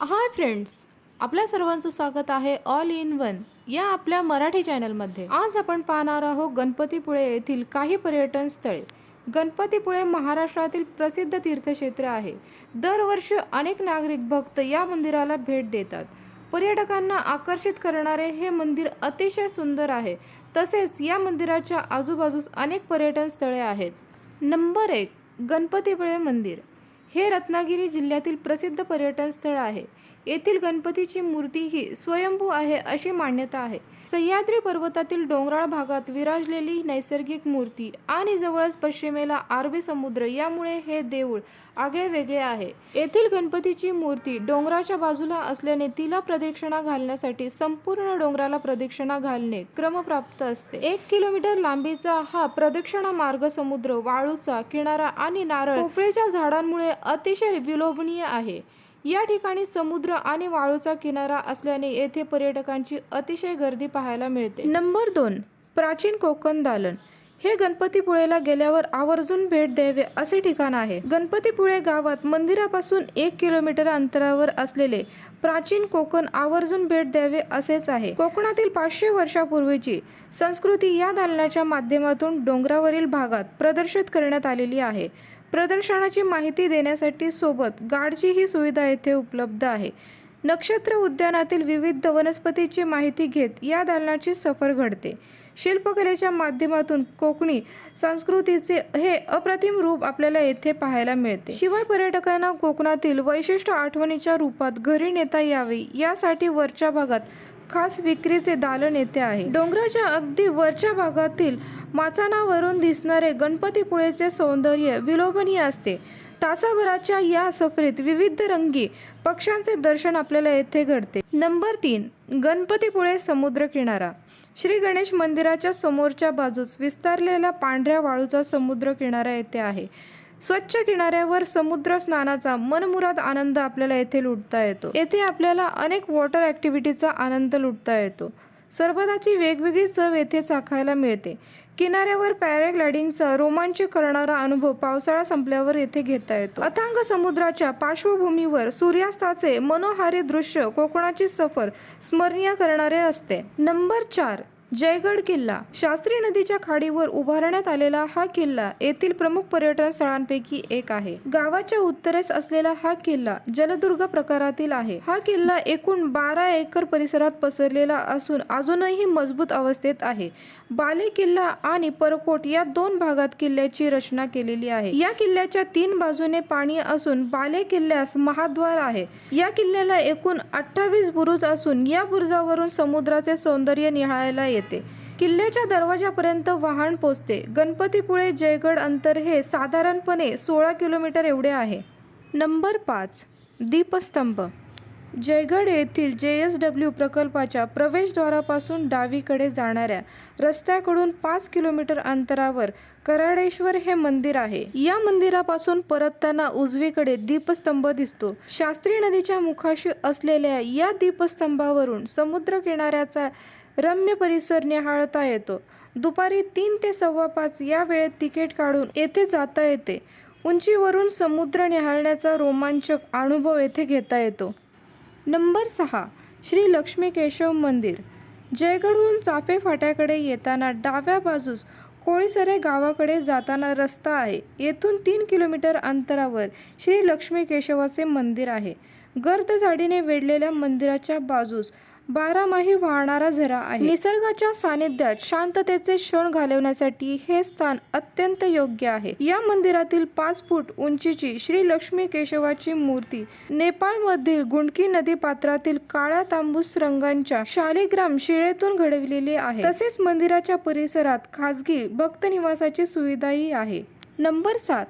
Hi friends आपल्या सर्वांचं स्वागत आहे ऑल इन वन या आपल्या मराठी चॅनलमध्ये. आज आपण पाहणार आहोत गणपतीपुळे येथील काही पर्यटन स्थळे. गणपतीपुळे महाराष्ट्रातील प्रसिद्ध तीर्थक्षेत्र आहे. दरवर्षी अनेक नागरिक भक्त या मंदिराला भेट देतात. पर्यटकांना आकर्षित करणारे हे मंदिर अतिशय सुंदर आहे. तसेच या मंदिराच्या आजूबाजूस अनेक पर्यटन स्थळे आहेत. नंबर एक गणपतीपुळे मंदिर. हे रत्नागिरी जिल्ह्यातील प्रसिद्ध पर्यटन स्थळ आहे. येथील गणपतीची मूर्ती ही स्वयंभू आहे अशी मान्यता आहे. सह्याद्री पर्वतातील डोंगराळ भागात विराजलेली नैसर्गिक मूर्ती आणि जवळच पश्चिमेला अरबी समुद्र यामुळे हे देऊळ आगळे वेगळे आहे. येथील गणपतीची मूर्ती डोंगराच्या बाजूला असल्याने तिला प्रदक्षिणा घालण्यासाठी संपूर्ण डोंगराला प्रदक्षिणा घालणे क्रमप्राप्त असते. एक किलोमीटर लांबीचा हा प्रदक्षिणा मार्ग समुद्र वाळूचा किनारा आणि नारळ पोफळीच्या झाडांमुळे अतिशय विलोभनीय आहे. या ठिकाणी समुद्र आणि वाळूचा किनारा असल्याने येथे पर्यटकांची अतिशय गर्दी पाहायला मिळते. नंबर दोन प्राचीन कोकण दालन. हे गणपतीपुळेला गेल्यावर आवर्जून भेट द्यावे असे ठिकाण आहे. गणपतीपुळे गावात मंदिरापासून एक किलोमीटर अंतरावर असलेले प्राचीन कोकण आवर्जून भेट द्यावे असेच आहे. कोकणातील पाचशे वर्षापूर्वीची संस्कृती या दालनाच्या माध्यमातून डोंगरावरील भागात प्रदर्शित करण्यात आलेली आहे. प्रदर्शनाची माहिती देण्यासाठी सोबत गार्डची ही सुविधा येथे उपलब्ध आहे. नक्षत्र उद्यानातील विविध वनस्पतीची माहिती घेत या दालनाची सफर घडते. शिल्पकलेच्या माध्यमातून कोकणी संस्कृतीचे हे अप्रतिम रूप आपल्याला येथे पाहायला मिळते. शिवाय पर्यटकांना कोकणातील वैशिष्ट्य आठवणीच्या रूपात घरी नेता यावे यासाठी वरच्या भागात खास विक्रीचे दालन येथे आहे. डोंगराच्या अगदी वरच्या भागातील माचानावरून दिसणारे गणपतीपुळेचे सौंदर्य विलोभनीय असते. तासाभराच्या या सफरीत विविध रंगी पक्ष्यांचे दर्शन आपल्याला येथे घडते. नंबर तीन गणपतीपुळे समुद्र किनारा. श्री गणेश मंदिराच्या समोरच्या बाजूस विस्तारलेला पांढऱ्या वाळूचा समुद्र किनारा येथे आहे. स्वच्छ किनाऱ्यावर समुद्र स्नानाचा मनमुराद आनंद आपल्याला येथे लुटता येतो. येथे आपल्याला अनेक वॉटर ॲक्टिव्हिटीचा आनंद लुटता येतो. सरबताची वेगवेगळी चव येथे चाखायला मिळते. किनाऱ्यावर पॅराग्लायडिंगचा रोमांच करणारा अनुभव पावसाळा संपल्यावर येथे घेता येतो. अथांग समुद्राच्या पार्श्वभूमीवर सूर्यास्ताचे मनोहारी दृश्य कोकणाची सफर स्मरणीय करणारे असते. नंबर चार जयगड किल्ला. शास्त्री नदीच्या खाडीवर उभारण्यात आलेला हा किल्ला येथील प्रमुख पर्यटन स्थळांपैकी एक आहे. गावाच्या उत्तरेस असलेला हा किल्ला जलदुर्ग प्रकारातील आहे. हा किल्ला एकूण बारा एकर परिसरात पसरलेला असून अजूनही मजबूत अवस्थेत आहे. बाले किल्ला आणि परकोट या दोन भागात किल्ल्याची रचना केलेली आहे. या किल्ल्याच्या तीन बाजूने पाणी असून बाले किल्ल्यास महाद्वार आहे. या किल्ल्याला एकूण अठ्ठावीस बुरुज असून या बुरुजावरून समुद्राचे सौंदर्य निहाळायला येते. किल्ल्याच्या दरवाजापर्यंत वाहन पोचते. गणपतीपुळे जयगड अंतर हे साधारणपणे सोळा किलोमीटर एवढे आहे. नंबर पाच दीपस्तंभ. जयगड येथील जे एस डब्ल्यू प्रकल्पाच्या प्रवेशद्वारापासून डावीकडे जाणाऱ्या रस्त्याकडून पाच किलोमीटर अंतरावर कराडेश्वर हे मंदिर आहे. या मंदिरापासून परतताना उजवीकडे दीपस्तंभ दिसतो. शास्त्री नदीच्या मुखाशी असलेल्या या दीपस्तंभावरून समुद्र किनाऱ्याचा रम्य परिसर निहाळता येतो. दुपारी तीन ते सव्वा पाच या वेळेत तिकीट काढून येथे जाता येते. उंचीवरून समुद्र निहाळण्याचा रोमांचक अनुभव येथे घेता येतो. नंबर सहा श्री लक्ष्मी केशव मंदिर. जयगडहून चाफे फाट्याकडे येताना डाव्या बाजूस कोळीसरे गावाकडे जाताना रस्ता आहे. येथून तीन किलोमीटर अंतरावर श्री लक्ष्मी केशवाचे मंदिर आहे. गर्द झाडीने वेढलेल्या मंदिराच्या बाजूस बारामाही वाहणारा झरा आहे. निसर्गाच्या सानिध्यात शांततेचे क्षण घालवण्यासाठी हे स्थान अत्यंत योग्य आहे. या मंदिरातील पाच फूट उंचीची श्री लक्ष्मी केशवाची मूर्ती नेपाळमधील गुंडकी नदी पात्रातील काळ्या तांबूस रंगांच्या शालिग्राम शिळेतून घडविलेली आहे. तसेच मंदिराच्या परिसरात खाजगी भक्त निवासाची सुविधाही आहे. नंबर सात.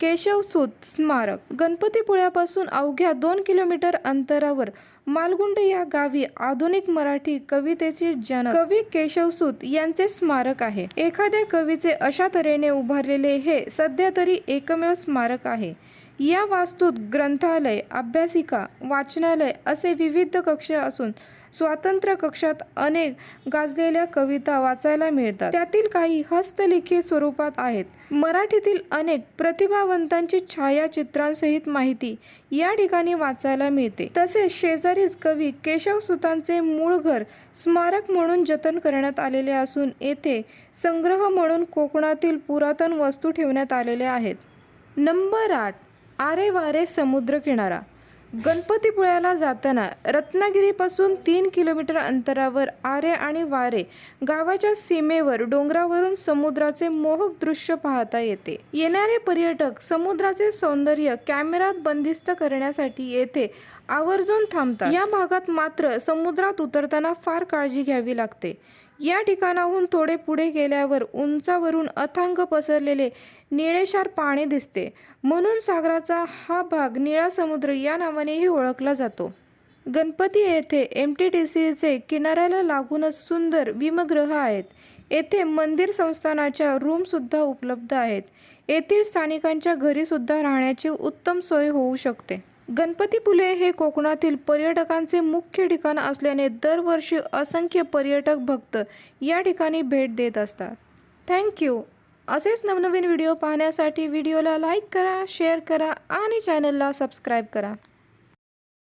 केशवसूत स्मारक. गणपतीपुळ्यापासून अवघ्या दोन किलोमीटर अंतरावर मालगुंड या गावी आधुनिक मराठी कवितेचे जनक कवी केशवसूत यांचे स्मारक आहे. एखाद्या कवीचे अशा तऱ्हेने उभारलेले हे सध्या तरी एकमेव स्मारक आहे. या वास्तूत ग्रंथालय अभ्यासिका वाचनालय असे विविध कक्ष असून स्वातंत्र्य कक्षात अनेक गाजलेल्या कविता वाचायला मिळतात. त्यातील काही हस्तलिखित स्वरूपात आहेत. मराठीतील अनेक प्रतिभावंतांची छायाचित्रांसहित माहिती या ठिकाणी वाचायला मिळते. तसेच शेजारीच कवी केशवसुतांचे मूळ घर स्मारक म्हणून जतन करण्यात आलेले असून येथे संग्रह म्हणून कोकणातील पुरातन वस्तू ठेवण्यात आलेल्या आहेत. नंबर आठ. आरे वारे समुद्र किनारा. गणपतीपुळ्याला जाताना रत्नागिरीपासून तीन किलोमीटर अंतरावर आरे आणि वारे गावाच्या सीमेवर डोंगरावरून समुद्राचे मोहक दृश्य पाहता येते. येणारे पर्यटक समुद्राचे सौंदर्य कॅमेरात बंदिस्त करण्यासाठी येथे आवर्जून थांबतात. या भागात मात्र समुद्रात उतरताना फार काळजी घ्यावी लागते. या ठिकाणाहून थोडे पुढे गेल्यावर उंचावरून अथांग पसरलेले निळेशार पाणी दिसते. म्हणून सागराचा हा भाग निळा समुद्र या नावानेही ओळखला जातो. गणपती येथे एम टी टी सीचे किनाऱ्याला लागूनच सुंदर विमग्रह आहेत. येथे मंदिर संस्थानाच्या रूमसुद्धा उपलब्ध आहेत. येथील स्थानिकांच्या घरीसुद्धा राहण्याची उत्तम सोय होऊ शकते. गणपतीपुले हे कोकणातील पर्यटकांचे मुख्य ठिकाण असल्याने दरवर्षी असंख्य पर्यटक भक्त या ठिकाणी भेट देत असतात. थँक्यू असेच नवनवीन व्हिडिओ पाहण्यासाठी व्हिडिओला लाईक करा शेअर करा आणि चॅनलला सबस्क्राईब करा.